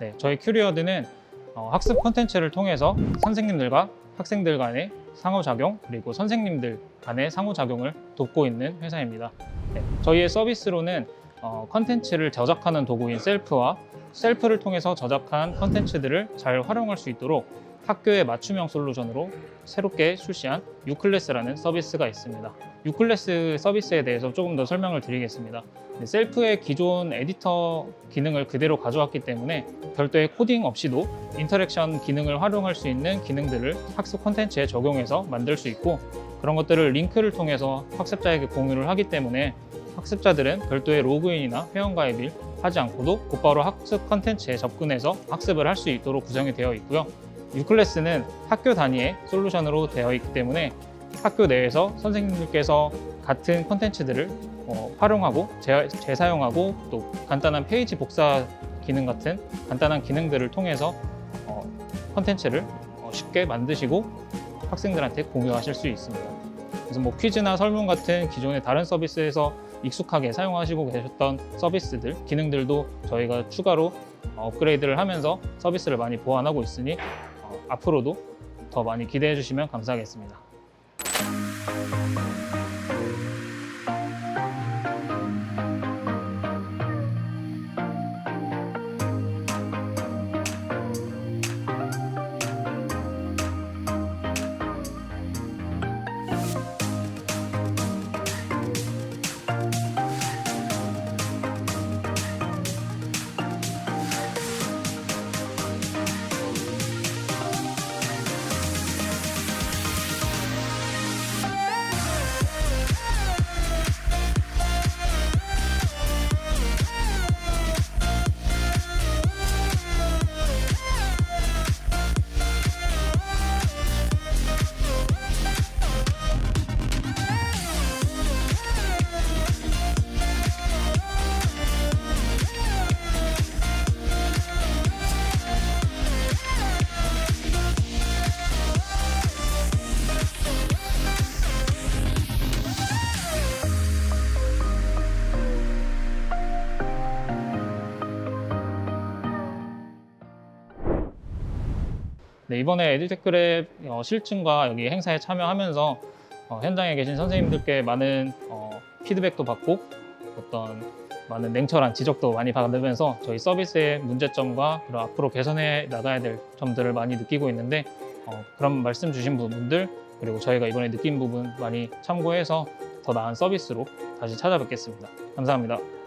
네, 저희 큐리어드는 어, 학습 콘텐츠를 통해서 선생님들과 학생들 간의 상호작용 그리고 선생님들 간의 상호작용을 돕고 있는 회사입니다. 네, 저희의 서비스로는 어, 컨텐츠를 저작하는 도구인 셀프와 셀프를 통해서 저작한 컨텐츠들을 잘 활용할 수 있도록 학교의 맞춤형 솔루션으로 새롭게 출시한 유클래스라는 서비스가 있습니다. 유클래스 서비스에 대해서 조금 더 설명을 드리겠습니다. 네, 셀프의 기존 에디터 기능을 그대로 가져왔기 때문에 별도의 코딩 없이도 인터랙션 기능을 활용할 수 있는 기능들을 학습 콘텐츠에 적용해서 만들 수 있고 그런 것들을 링크를 통해서 학습자에게 공유를 하기 때문에 학습자들은 별도의 로그인이나 회원가입을 하지 않고도 곧바로 학습 콘텐츠에 접근해서 학습을 할 수 있도록 구성이 되어 있고요. 유클래스는 학교 단위의 솔루션으로 되어 있기 때문에 학교 내에서 선생님들께서 같은 콘텐츠들을 어, 활용하고 재, 재사용하고 또 간단한 페이지 복사 기능 같은 간단한 기능들을 통해서 어, 콘텐츠를 어, 쉽게 만드시고 학생들한테 공유하실 수 있습니다. 그래서 뭐 퀴즈나 설문 같은 기존의 다른 서비스에서 익숙하게 사용하시고 계셨던 서비스들, 기능들도 저희가 추가로 어, 업그레이드를 하면서 서비스를 많이 보완하고 있으니 어, 앞으로도 더 많이 기대해 주시면 감사하겠습니다. 네, 이번에 에듀테크랩 어, 실증과 여기 행사에 참여하면서 어, 현장에 계신 선생님들께 많은 어, 피드백도 받고 어떤 많은 냉철한 지적도 많이 받으면서 저희 서비스의 문제점과 그리고 앞으로 개선해 나가야 될 점들을 많이 느끼고 있는데 어, 그런 말씀 주신 부분들 그리고 저희가 이번에 느낀 부분 많이 참고해서 더 나은 서비스로 다시 찾아뵙겠습니다. 감사합니다.